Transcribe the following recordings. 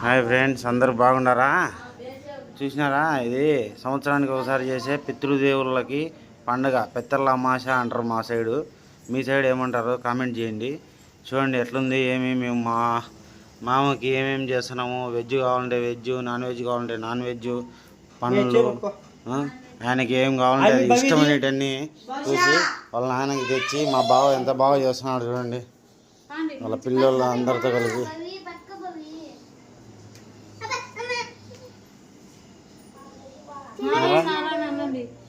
Hi friends అందరూ బాగున్నారా? చూసినారా? ఇది సంవత్సరానికి ఒకసారి చేసే పితృదేవులకి పండగ పెత్తర్ల అమాస అంటారు మా సైడు. మీ సైడ్ ఏమంటారో కామెంట్ చేయండి. చూడండి ఎట్లుంది ఏమి మేము మా మామకి ఏమేమి చేస్తున్నాము వెజ్ కావాలంటే వెజ్ నాన్ వెజ్ కావాలంటే నాన్ వెజ్ పండ్లు ఆయనకి ఏం కావాలంటే ఇష్టమైనటన్నీ చూసి వాళ్ళ నాన్నకి తెచ్చి మా బావ ఎంత బాగా చేస్తున్నాడు చూడండి. వాళ్ళ పిల్లలు అందరితో కలిపి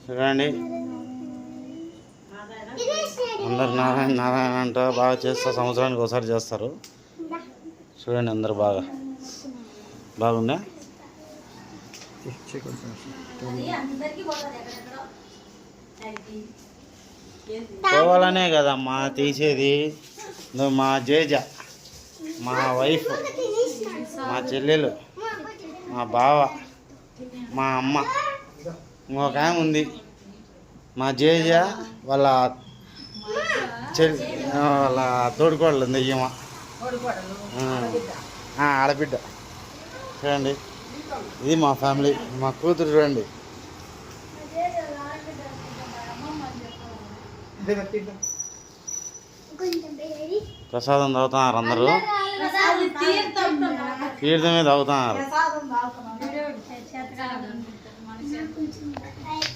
చూడండి అందరు నారాయణ నారాయణ అంట బాగా చేస్తా సంవత్సరానికి ఒకసారి చేస్తారు. చూడండి అందరు బాగా. బాగుందా? పోవాలనే కదమ్మా తీసేది. నువ్వు మా జేజ మా వైఫ్ మా చెల్లెలు మా బావ మా అమ్మ. ఇంకొక ఆమె ఉంది. మా జేజ వాళ్ళ చెల్ వాళ్ళ తోడుకోడలు ఉంది ఈమె. ఆడబిడ్డ. చూడండి. ఇది మా ఫ్యామిలీ మా కూతురు చూడండి. ప్రసాదం తాగుతున్నారు అందరూ. తీర్థమే తాగుతున్నారు.